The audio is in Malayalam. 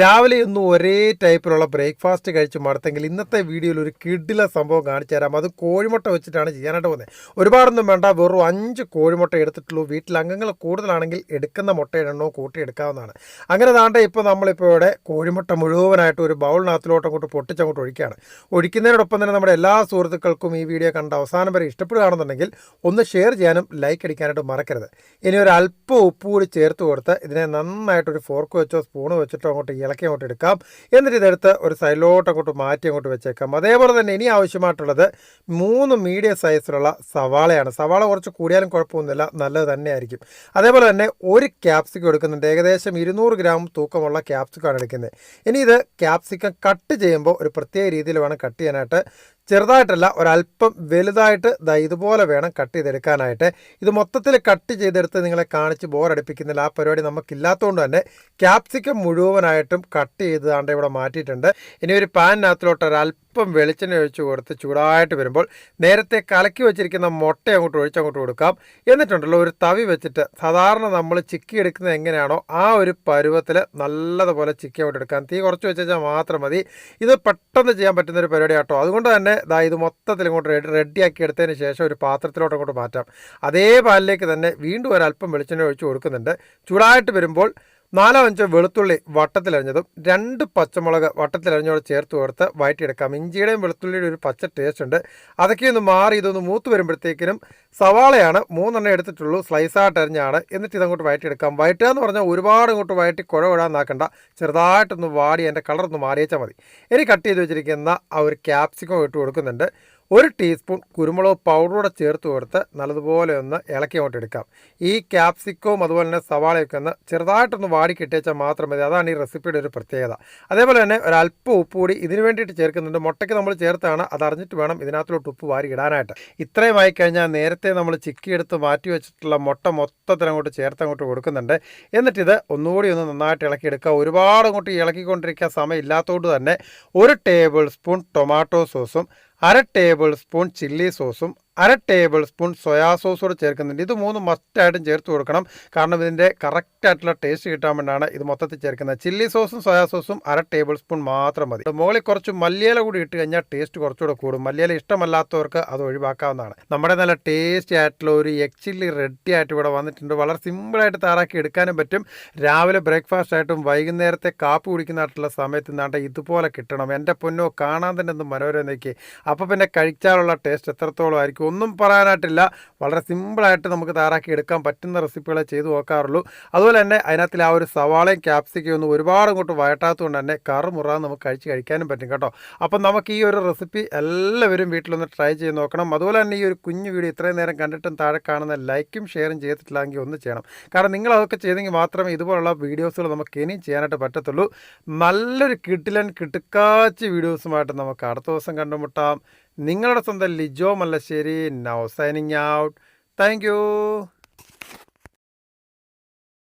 രാവിലെ ഒന്നും ഒരേ ടൈപ്പിലുള്ള ബ്രേക്ക്ഫാസ്റ്റ് കഴിച്ച് മടുത്തെങ്കിൽ ഇന്നത്തെ വീഡിയോയിൽ ഒരു കിഡില സംഭവം കാണിച്ചു തരാം. അത് കോഴിമുട്ട വെച്ചിട്ടാണ് ചെയ്യാനായിട്ട് പോകുന്നത്. ഒരുപാടൊന്നും വേണ്ട. വെറും അഞ്ച് കോഴിമുട്ട എടുത്തിട്ടുള്ളൂ. വീട്ടിൽ അംഗങ്ങൾ കൂടുതലാണെങ്കിൽ എടുക്കുന്ന മുട്ടയുടെ എണ്ണവും കൂട്ടി എടുക്കാവുന്നതാണ്. അങ്ങനെ താണ്ടെ ഇപ്പോൾ നമ്മളിപ്പോൾ ഇവിടെ കോഴിമുട്ട മുഴുവനായിട്ട് ഒരു ബൗളിനകത്തിലോട്ട് അങ്ങോട്ട് പൊട്ടിച്ചങ്ങോട്ട് ഒഴിക്കുകയാണ്. ഒഴിക്കുന്നതിനോടൊപ്പം തന്നെ നമ്മുടെ എല്ലാ സുഹൃത്തുക്കൾക്കും ഈ വീഡിയോ കണ്ട അവസാനം വരെ ഇഷ്ടപ്പെടുകയാണെന്നുണ്ടെങ്കിൽ ഒന്ന് ഷെയർ ചെയ്യാനും ലൈക്ക് അടിക്കാനായിട്ട് മറക്കരുത്. ഇനി ഒരു അല്പം ഉപ്പ് കൂടി ചേർത്ത് കൊടുത്ത് ഇതിനെ നന്നായിട്ടൊരു ഫോർക്ക് വെച്ചോ സ്പൂണ് വെച്ചിട്ടോ അങ്ങോട്ട് ഇളക്കി അങ്ങോട്ട് എടുക്കാം. എന്നിട്ട് ഇതെടുത്ത് ഒരു സൈഡിലോട്ട് അങ്ങോട്ട് മാറ്റി അങ്ങോട്ട് വെച്ചേക്കാം. അതേപോലെ തന്നെ ഇനി ആവശ്യമായിട്ടുള്ളത് മൂന്ന് മീഡിയം സൈസിലുള്ള സവാളയാണ്. സവാള കുറച്ച് കൂടിയാലും കുഴപ്പമൊന്നുമില്ല നല്ലത് തന്നെയായിരിക്കും. അതേപോലെ തന്നെ ഒരു ക്യാപ്സിക്കം എടുക്കുന്നുണ്ട്. ഏകദേശം ഇരുന്നൂറ് ഗ്രാം തൂക്കമുള്ള ക്യാപ്സിക്കമാണ് എടുക്കുന്നത്. ഇനി ഇത് ക്യാപ്സിക്കം കട്ട് ചെയ്യുമ്പോൾ ഒരു പ്രത്യേക രീതിയിൽ വേണം കട്ട് ചെയ്യാനായിട്ട്. ചെറുതായിട്ടല്ല ഒരല്പം വലുതായിട്ട് ദാ ഇതുപോലെ വേണം കട്ട് ചെയ്തെടുക്കാനായിട്ട്. ഇത് മൊത്തത്തിൽ കട്ട് ചെയ്തെടുത്ത് നിങ്ങളെ കാണിച്ച് ബോറടിപ്പിക്കുന്നില്ല ആ പരിപാടി നമുക്കില്ലാത്തതുകൊണ്ട് തന്നെ ക്യാപ്സിക്കം മുഴുവനായിട്ടും കട്ട് ചെയ്ത് ഇവിടെ മാറ്റിയിട്ടുണ്ട്. ഇനി ഒരു പാനിനകത്തിലോട്ട് ഒരല്പം വെളിച്ചെണ്ണ ഒഴിച്ച് കൊടുത്ത് ചൂടായിട്ട് വരുമ്പോൾ നേരത്തെ കലക്കി വെച്ചിരിക്കുന്ന മുട്ട അങ്ങോട്ട് ഒഴിച്ച് അങ്ങോട്ട് കൊടുക്കാം. എന്നിട്ടുണ്ടല്ലോ ഒരു തവി വെച്ചിട്ട് സാധാരണ നമ്മൾ ചിക്കി എടുക്കുന്നത് എങ്ങനെയാണോ ആ ഒരു പരുവത്തിൽ നല്ലതുപോലെ ചിക്കി അങ്ങോട്ട് എടുക്കാം. തീ കുറച്ച് വെച്ച് വെച്ചാൽ മാത്രം മതി. ഇത് പെട്ടെന്ന് ചെയ്യാൻ പറ്റുന്ന ഒരു പരിപാടി കേട്ടോ അതുകൊണ്ട് തന്നെ ദാ ഇത് മൊത്തത്തിൽ ഇങ്ങോട്ട് റെഡി റെഡിയാക്കി എടുത്തതിന് ശേഷം ഒരു പാത്രത്തിലോട്ട് അങ്ങോട്ട് മാറ്റാം. അതേ പാലിലേക്ക് തന്നെ വീണ്ടും ഒരല്പം വെളിച്ചെണ്ണ ഒഴിച്ച് കൊടുക്കുന്നുണ്ട്. ചൂടായിട്ട് വരുമ്പോൾ നാലോ അഞ്ചോ വെളുത്തുള്ളി വട്ടത്തിലരിഞ്ഞതും രണ്ട് പച്ചമുളക് വട്ടത്തിലരിഞ്ഞോട് ചേർത്ത് കൊടുത്ത് വഴറ്റിയെടുക്കാം ഇഞ്ചിയുടെയും വെളുത്തുള്ളിയുടെ ഒരു പച്ച ടേസ്റ്റ് ഉണ്ട്. അതൊക്കെ ഒന്ന് മാറി ഇതൊന്ന് മൂത്ത് വരുമ്പോഴത്തേക്കിനും സവാളയാണ് മൂന്നെണ്ണം എടുത്തിട്ടുള്ളൂ സ്ലൈസായിട്ട് അരിഞ്ഞാണ്. എന്നിട്ട് ഇതങ്ങോട്ട് വയറ്റിയെടുക്കാം വയറ്റുക എന്ന് പറഞ്ഞാൽ ഒരുപാട് ഇങ്ങോട്ട് വയറ്റി കുഴ വിടാനാക്കണ്ട ചെറുതായിട്ടൊന്ന് വാടി അതിന്റെ കളറൊന്ന് മാറിയേച്ചാൽ മതി. ഇനി കട്ട് ചെയ്ത് വെച്ചിരിക്കുന്ന ആ ഒരു ക്യാപ്സിക്കം ഇട്ട് കൊടുക്കുന്നുണ്ട്. ഒരു ടീസ്പൂൺ കുരുമുളക് പൗഡറൂടെ ചേർത്ത് കൊടുത്ത് നല്ലതുപോലെ ഒന്ന് ഇളക്കി അങ്ങോട്ട് എടുക്കാം. ഈ ക്യാപ്സിക്കവും അതുപോലെ തന്നെ സവാളയൊക്കെ ഒന്ന് ചെറുതായിട്ടൊന്ന് വാടി കിട്ടിയാൽ മാത്രം മതി. അതാണ് ഈ റെസിപ്പിയുടെ ഒരു പ്രത്യേകത. അതേപോലെ തന്നെ ഒരല്പം ഉപ്പ് കൂടി ഇതിന് വേണ്ടിയിട്ട് ചേർക്കുന്നുണ്ട്. മുട്ടയ്ക്ക് നമ്മൾ ചേർത്താണ് അത് അറിഞ്ഞിട്ട് വേണം ഇതിനകത്തോട്ട് ഉപ്പ് വാരി ഇടാനായിട്ട്. ഇത്രയും ആയി കഴിഞ്ഞാൽ നേരത്തെ നമ്മൾ ചിക്കി എടുത്ത് മാറ്റി വെച്ചിട്ടുള്ള മുട്ട മൊത്തത്തിൽ അങ്ങോട്ട് ചേർത്ത് അങ്ങോട്ട് കൊടുക്കുന്നുണ്ട്. എന്നിട്ടിത് ഒന്നുകൂടി ഒന്ന് നന്നായിട്ട് ഇളക്കിയെടുക്കുക ഒരുപാട് അങ്ങോട്ട് ഇളക്കിക്കൊണ്ടിരിക്കാൻ സമയം ഇല്ലാത്തതുകൊണ്ട് തന്നെ ഒരു ടേബിൾ സ്പൂൺ ടൊമാറ്റോ സോസും അര ടേബിൾ സ്പൂൺ ചില്ലി സോസും അര ടേബിൾ സ്പൂൺ സോയാ സോസ് കൂടെ ചേർക്കുന്നുണ്ട്. ഇത് മൂന്ന് മസ്റ്റായിട്ടും ചേർത്ത് കൊടുക്കണം. കാരണം ഇതിന്റെ കറക്റ്റായിട്ടുള്ള ടേസ്റ്റ് കിട്ടാൻ വേണ്ടിയാണ് ഇത് മൊത്തത്തിൽ ചേർക്കുന്നത്. ചില്ലി സോസും സോയാ സോസും അര ടേബിൾ സ്പൂൺ മാത്രം മതി. മുകളിൽ കുറച്ച് മല്ലിയില കൂടി ഇട്ട് കഴിഞ്ഞാൽ ടേസ്റ്റ് കുറച്ചുകൂടെ കൂടും. മല്ലിയില ഇഷ്ടമല്ലാത്തവർക്ക് അത് ഒഴിവാക്കാവുന്നതാണ്. നമ്മുടെ നല്ല ടേസ്റ്റി ആയിട്ടുള്ള ഒരു എഗ് ചില്ലി റെഡി ആയിട്ട് ഇവിടെ വന്നിട്ടുണ്ട്. വളരെ സിമ്പിളായിട്ട് തയ്യാറാക്കി എടുക്കാനും പറ്റും. രാവിലെ ബ്രേക്ക്ഫാസ്റ്റ് ആയിട്ടും വൈകുന്നേരത്തെ കാപ്പി കുടിക്കുന്നതായിട്ടുള്ള സമയത്ത് നിന്നാണ്ട് ഇതുപോലെ കിട്ടണം. എന്റെ പൊന്നോ കാണാൻ തന്നെ ഒന്ന് മനോരമ നോക്കി അപ്പോൾ പിന്നെ കഴിച്ചാലുള്ള ടേസ്റ്റ് എത്രത്തോളം ആയിരിക്കും? ഒന്നും പറയാനായിട്ടില്ല. വളരെ സിമ്പിളായിട്ട് നമുക്ക് തയ്യാറാക്കി എടുക്കാൻ പറ്റുന്ന റെസിപ്പികളെ ചെയ്തു നോക്കാറുള്ളൂ. അതുപോലെ തന്നെ അതിനകത്തിൽ ആ ഒരു സവാളയും ക്യാപ്സിക്കും ഒന്നും ഒരുപാട് അങ്ങോട്ട് വയറ്റാത്തതുകൊണ്ട് തന്നെ കറുമുറ നമുക്ക് കഴിച്ച് കഴിക്കാനും പറ്റും കേട്ടോ. അപ്പം നമുക്ക് ഈ ഒരു റെസിപ്പി എല്ലാവരും വീട്ടിലൊന്ന് ട്രൈ ചെയ്ത് നോക്കണം. അതുപോലെ തന്നെ ഈ ഒരു കുഞ്ഞു വീഡിയോ ഇത്രയും നേരം കണ്ടിട്ടും താഴെ കാണുന്ന ലൈക്കും ഷെയറും ചെയ്തിട്ടില്ലെങ്കിൽ ഒന്ന് ചെയ്യണം. കാരണം നിങ്ങൾ അതൊക്കെ ചെയ്തെങ്കിൽ മാത്രമേ ഇതുപോലുള്ള വീഡിയോസുകൾ നമുക്ക് ഇനിയും ചെയ്യാനായിട്ട് പറ്റത്തുള്ളൂ. നല്ലൊരു കിട്ടിലൻ കിട്ടുക്കാച്ച് വീഡിയോസുമായിട്ട് നമുക്ക് അടുത്ത ദിവസം കണ്ടുമുട്ടാം. നിങ്ങളുടെ സ്വന്തം Lijo Mallassery. Now signing out thank